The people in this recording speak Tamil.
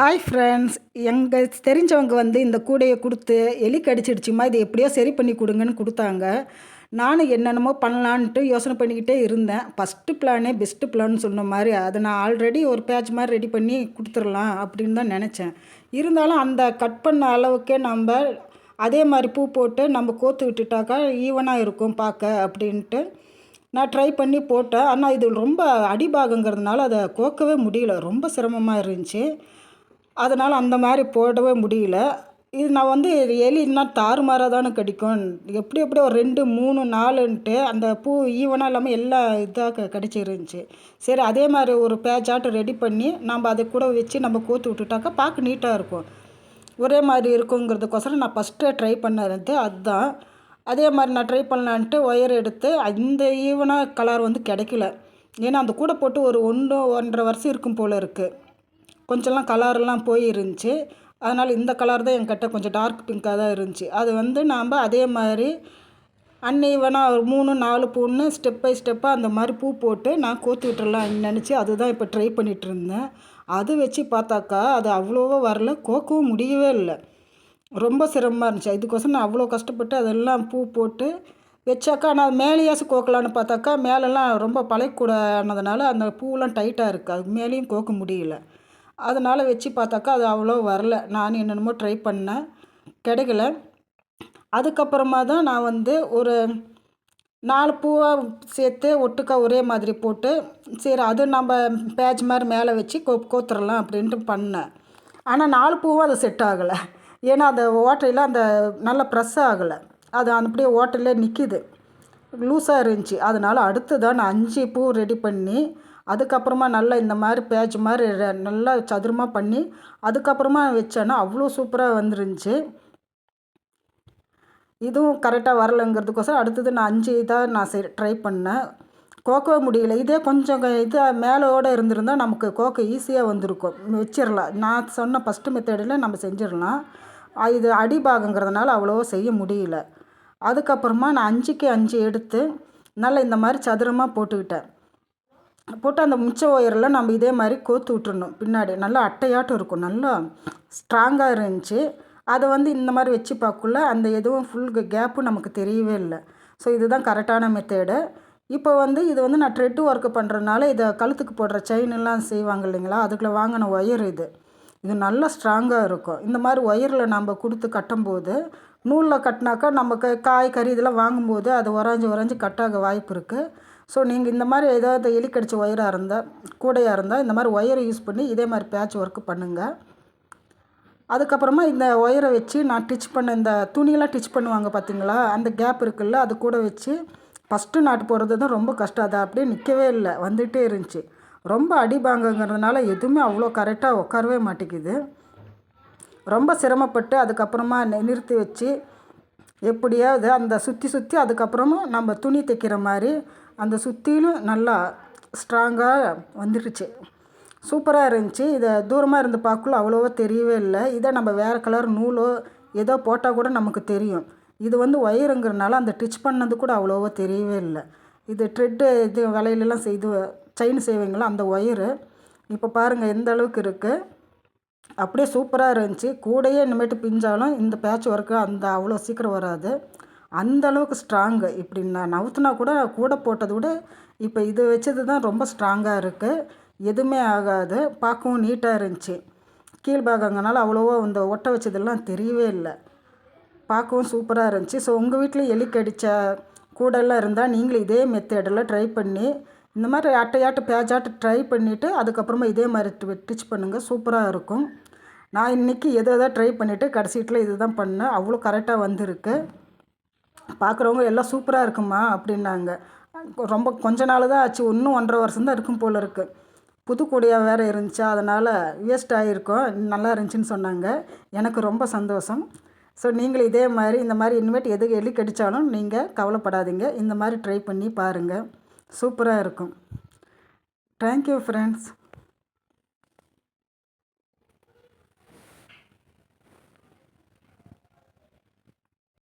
ஹாய் ஃப்ரெண்ட்ஸ் எங்கள் தெரிஞ்சவங்க வந்து இந்த கூடையை கொடுத்து எலி கடிச்சிடுச்சுமா இது எப்படியோ சரி பண்ணி கொடுங்கன்னு கொடுத்தாங்க. நானும் என்னென்னமோ பண்ணலான்ட்டு யோசனை பண்ணிக்கிட்டே இருந்தேன். ஃபஸ்ட்டு பிளானே பெஸ்ட்டு பிளான் சொன்ன மாதிரி அதை நான் ஆல்ரெடி ஒரு பேட்ச் மாதிரி ரெடி பண்ணி கொடுத்துடலாம் அப்படின்னு தான் நினச்சேன். இருந்தாலும் அந்த கட் பண்ண அளவுக்கே நம்ம அதே மாதிரி பூ போட்டு நம்ம கோத்து விட்டுட்டாக்கா ஈவனாக இருக்கும் பார்க்க அப்படின்ட்டு நான் ட்ரை பண்ணி போட்டேன். ஆனால் இது ரொம்ப அடிபாகங்கிறதுனால அதை கோக்கவே முடியல. ரொம்ப சிரமமாக இருந்துச்சு. அதனால் அந்த மாதிரி போடவே முடியல. இது நான் வந்து எலி இன்னும் தாறுமாறாக தானே கடிக்கும். எப்படி எப்படி ஒரு ரெண்டு மூணு நாலுன்ட்டு அந்த பூ ஈவனாக இல்லாமல் எல்லா இதாக கடிச்சிருந்துச்சி. சரி அதே மாதிரி ஒரு பேச்சாட்டம் ரெடி பண்ணி நம்ம அதை கூட வச்சு நம்ம கோத்து விட்டுட்டாக்கா பார்க்க நீட்டாக இருக்கும். ஒரே மாதிரி இருக்குங்கிறதுக்கோசரம் நான் ஃபஸ்ட்டு ட்ரை பண்ணது அதுதான். அதே மாதிரி நான் ட்ரை பண்ணலான்ட்டு ஒயர் எடுத்து அந்த ஈவனாக கலர் வந்து கிடைக்கல. ஏன்னா அந்த கூட போட்டு ஒரு ஒன்று ஒன்றரை வருஷம் இருக்கும் போல் இருக்குது கொஞ்சம்லாம் கலர்லாம் போயிருந்துச்சு. அதனால் இந்த கலர் தான் என்கிட்ட கொஞ்சம் டார்க் பிங்க்காக தான் இருந்துச்சு. அது வந்து நாம் அதே மாதிரி அன்னைவனாக ஒரு மூணு நாலு பூன்னு ஸ்டெப் பை ஸ்டெப்பாக அந்த மாதிரி பூ போட்டு நான் கோத்து விட்டுறலாம் நினச்சி அதுதான் இப்போ ட்ரை பண்ணிகிட்டு இருந்தேன். அது வச்சு பார்த்தாக்கா அது அவ்வளோவா வரல. கோக்கவும் முடியவே இல்லை. ரொம்ப சிரமமாக இருந்துச்சு. இதுக்கோசம் நான் அவ்வளோ கஷ்டப்பட்டு அதெல்லாம் பூ போட்டு வச்சாக்கா நான் மேலேயாச்சும் கோக்கலான்னு பார்த்தாக்கா மேலெல்லாம் ரொம்ப பழைக்கூடானதுனால அந்த பூவெலாம் டைட்டாக இருக்குது அது மேலேயும் கோக்க முடியல. அதனால் வச்சு பார்த்தாக்கா அது அவ்வளோ வரல. நான் என்னென்னமோ ட்ரை பண்ணேன். கிடைக்கல. அதுக்கப்புறமா தான் நான் வந்து ஒரு நாலு பூவாக சேர்த்து ஒட்டுக்கா ஒரே மாதிரி போட்டு சரி அது நம்ம பேஜ் மாதிரி மேலே வச்சு கோ கோத்துடலாம் அப்படின்ட்டு பண்ணேன். ஆனால் நாலு பூவும் அது செட் ஆகலை. ஏன்னா அந்த ஓட்டையில் அந்த நல்ல ப்ரெஸ் ஆகலை. அது அப்படியே ஓட்டையிலே நிற்கிது லூஸாக இருந்துச்சு. அதனால் அடுத்து தான் நான் அஞ்சு பூ ரெடி பண்ணி அதுக்கப்புறமா நல்லா இந்த மாதிரி பேஜ் மாதிரி நல்லா சதுரமாக பண்ணி அதுக்கப்புறமா வச்சேன்னா அவ்வளோ சூப்பராக வந்துருந்துச்சு. இதுவும் கரெக்டாக வரலைங்கிறதுக்கோசரம் அடுத்தது நான் அஞ்சு இதாக நான் செய் ட்ரை பண்ணேன். கோக்கவே முடியல. இதே கொஞ்சம் இது மேலோடு இருந்திருந்தால் நமக்கு கோக்கோ ஈஸியாக வந்திருக்கும். வச்சிடலாம் நான் சொன்ன ஃபஸ்ட்டு மெத்தடில் நம்ம செஞ்சிடலாம் இது அடிபாகங்கிறதுனால அவ்வளோவா செய்ய முடியல. அதுக்கப்புறமா நான் அஞ்சுக்கு அஞ்சு எடுத்து நல்லா இந்த மாதிரி சதுரமாக போட்டுக்கிட்டேன். போட்டு அந்த மிச்ச ஒயரில் நம்ம இதே மாதிரி கோத்து விட்டுறணும். பின்னாடி நல்லா அட்டையாட்டம் இருக்கும். நல்லா ஸ்ட்ராங்காக இருந்துச்சு. அதை வந்து இந்த மாதிரி வச்சு பார்க்கக்குள்ள அந்த எதுவும் ஃபுல் கேப்பும் நமக்கு தெரியவே இல்லை. ஸோ இதுதான் கரெக்டான மெத்தேடு இப்போ வந்து இது வந்து நான் ட்ரெட்டு ஒர்க்கு பண்ணுறதுனால இதை கழுத்துக்கு போடுற செயின் எல்லாம் செய்வாங்க இல்லைங்களா? அதுக்குள்ளே வாங்கின ஒயர் இது. இது நல்லா ஸ்ட்ராங்காக இருக்கும். இந்த மாதிரி ஒயரில் நம்ம கொடுத்து கட்டும்போது நூலில் கட்டினாக்கா நம்ம காய் கறி இதெல்லாம் வாங்கும்போது அது உறைஞ்சி உறைஞ்சி கட்டாக வாய்ப்பு இருக்குது ஸோ நீங்கள் இந்த மாதிரி ஏதாவது எலி கடிச்ச ஒயராக இருந்தால் கூடையாக இருந்தால் இந்த மாதிரி ஒயரை யூஸ் பண்ணி இதே மாதிரி பேட்ச் ஒர்க்கு பண்ணுங்கள் அதுக்கப்புறமா இந்த ஒயரை வச்சு நான் டிச் பண்ண இந்த துணியெல்லாம் டிச் பண்ணுவாங்க பார்த்தீங்களா அந்த கேப் இருக்குல்ல அது கூட வச்சு ஃபஸ்ட்டு நாட்டு போடுறது தான் ரொம்ப கஷ்டம். அதை அப்படியே நிற்கவே இல்லை. வந்துகிட்டே இருந்துச்சு. ரொம்ப அடிபாங்கங்கிறதுனால எதுவுமே அவ்வளோ கரெக்டாக உட்காரவே மாட்டேங்குது. ரொம்ப சிரமப்பட்டு அதுக்கப்புறமா நிறுத்தி வச்சு எப்படியாவது அந்த சுற்றி சுற்றி அதுக்கப்புறமும் நம்ம துணி தைக்கிற மாதிரி அந்த சுற்றிலும் நல்லா ஸ்ட்ராங்காக வந்துடுச்சு. சூப்பராக இருந்துச்சு. இதை தூரமாக இருந்து பார்க்கல அவ்வளோவா தெரியவே இல்லை. இதை நம்ம வேறு கலர் நூலோ ஏதோ போட்டால் கூட நமக்கு தெரியும். இது வந்து ஒயருங்கிறனால அந்த டிச் பண்ணது கூட அவ்வளோவா தெரியவே இல்லை. இது ட்ரெட்டு இது வலையிலலாம் செய்து செயின் செய்வீங்களா? அந்த ஒயரு. இப்போ பாருங்கள் எந்த அளவுக்கு இருக்குது அப்படியே சூப்பராக இருந்துச்சு. கூடையே இனிமேட்டு பிஞ்சாலும் இந்த பேட்ச் ஒர்க்கு அந்த அவ்வளோ சீக்கிரம் வராது. அந்த அளவுக்கு ஸ்ட்ராங்கு இப்படி நான் நவுத்துனா கூட கூட போட்டதை விட இப்போ இது வச்சது தான் ரொம்ப ஸ்ட்ராங்காக இருக்குது எதுவுமே ஆகாது. பார்க்கவும் நீட்டாக இருந்துச்சு. கீழ்பாகங்கனால அவ்வளோவா இந்த ஒட்ட வச்சதெல்லாம் தெரியவே இல்லை. பார்க்கவும் சூப்பராக இருந்துச்சு. ஸோ உங்கள் வீட்டில் எலி கடித்த கூடெல்லாம் இருந்தால் நீங்களும் இதே மெத்தேடெல்லாம் ட்ரை பண்ணி இந்த மாதிரி அட்டையாட்டு பேஜாட்டு ட்ரை பண்ணிவிட்டு அதுக்கப்புறமா இதே மாதிரி டிச் பண்ணுங்கள் சூப்பராக இருக்கும். நான் இன்றைக்கி எதை எதாவது ட்ரை பண்ணிவிட்டு கடைசியில் இது தான் பண்ணேன். அவ்வளோ கரெக்டாக வந்திருக்கு. பார்க்குறவங்க எல்லாம் சூப்பராக இருக்குமா அப்படின்னாங்க. ரொம்ப கொஞ்ச நாள் தான் ஆச்சு. இன்னும் ஒன்றரை வருஷம் தான் இருக்கும் போல் இருக்குது புதுக்கூடியாக வேறு இருந்துச்சா? அதனால் வேஸ்ட் ஆகிருக்கும் நல்லா இருந்துச்சுன்னு சொன்னாங்க. எனக்கு ரொம்ப சந்தோஷம். ஸோ நீங்களும் இதே மாதிரி இந்த மாதிரி இனிமேட்டு எது எலி கடித்தாலும் நீங்கள் கவலைப்படாதீங்க. இந்த மாதிரி ட்ரை பண்ணி பாருங்கள் சூப்பராக இருக்கும். Thank you friends